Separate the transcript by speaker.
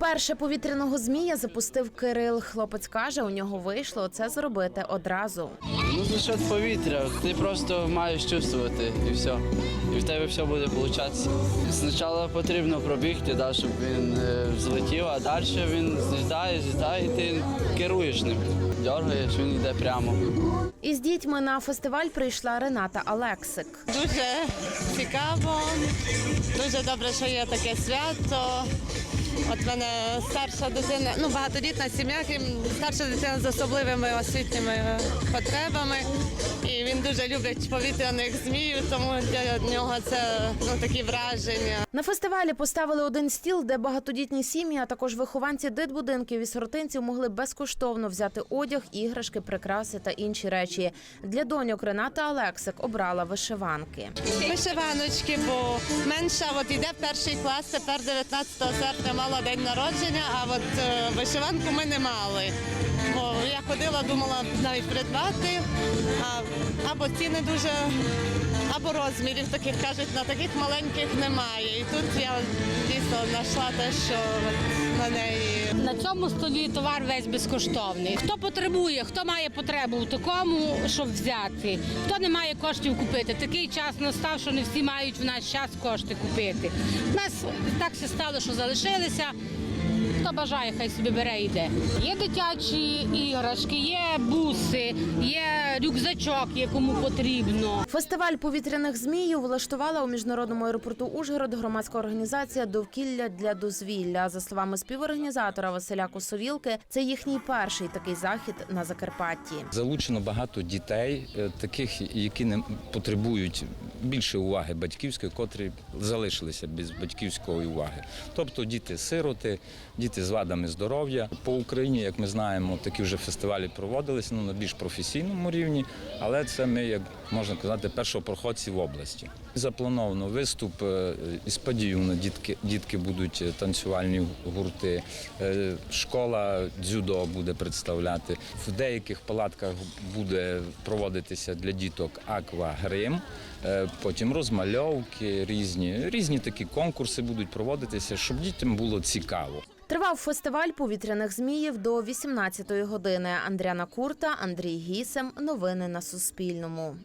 Speaker 1: Вперше повітряного змія запустив Кирил. Хлопець каже, у нього вийшло це зробити одразу.
Speaker 2: Ну, за счет повітря. Ти просто маєш чувствувати і все. І в тебе все буде получатися. Спочатку потрібно пробігти, да, щоб він е, взлетів, а далі він злітає, злітає, і ти керуєш ним. Дергаєш, він йде прямо.
Speaker 1: Із дітьми на фестиваль прийшла Рената Алексик.
Speaker 3: Дуже цікаво, дуже добре, що є таке свято. От мене старша дитина, ну багатодітна сім'я, старша дитина з особливими освітніми потребами. І дуже любить повітряних зміїв, тому для нього це ну, такі враження.
Speaker 1: На фестивалі поставили один стіл, де багатодітні сім'ї, а також вихованці дитбудинків і сиротинців могли безкоштовно взяти одяг, іграшки, прикраси та інші речі. Для доньок Рената Алексик обрала вишиванки.
Speaker 3: Вишиваночки, бо менша от йде в перший клас, тепер 19 серпня мала день народження, а от е, вишиванку ми не мали. Ходила, думала навіть придбати, а, або ціни дуже, або розмірів таких кажуть, на таких маленьких немає. І тут я дійсно знайшла те, що на неї.
Speaker 4: На цьому столі товар весь безкоштовний. Хто потребує, хто має потребу в такому, щоб взяти, хто не має коштів купити. Такий час настав, що не всі мають в наш час кошти купити. У нас так все стало, що залишилися. Хто бажає, хай собі бере і йде. Є дитячі іграшки, є буси, є рюкзачок, є кому потрібно.
Speaker 1: Фестиваль повітряних зміїв влаштувала у міжнародному аеропорту Ужгород громадська організація Довкілля для дозвілля. За словами співорганізатора Василя Косовілки, це їхній перший такий захід на Закарпатті.
Speaker 5: Залучено багато дітей, е, таких, які не потребують більше уваги батьківської, котрі залишилися без батьківської уваги. Тобто діти-сироти, діти з вадами здоров'я. По Україні, як ми знаємо, такі вже фестивалі проводилися ну, на більш професійному рівні, але це ми, як можна казати, першопроходці в області. Заплановано виступ е, із подіїв на дітки, дітки будуть е, танцювальні гурти, е, школа дзюдо буде представляти. В деяких палатках буде проводитися для діток аквагрим. Потім розмальовки різні, різні такі конкурси будуть проводитися, щоб дітям було цікаво.
Speaker 1: Тривав фестиваль повітряних зміїв до 18-ї години. Андріана Курта, Андрій Гісем. Новини на Суспільному.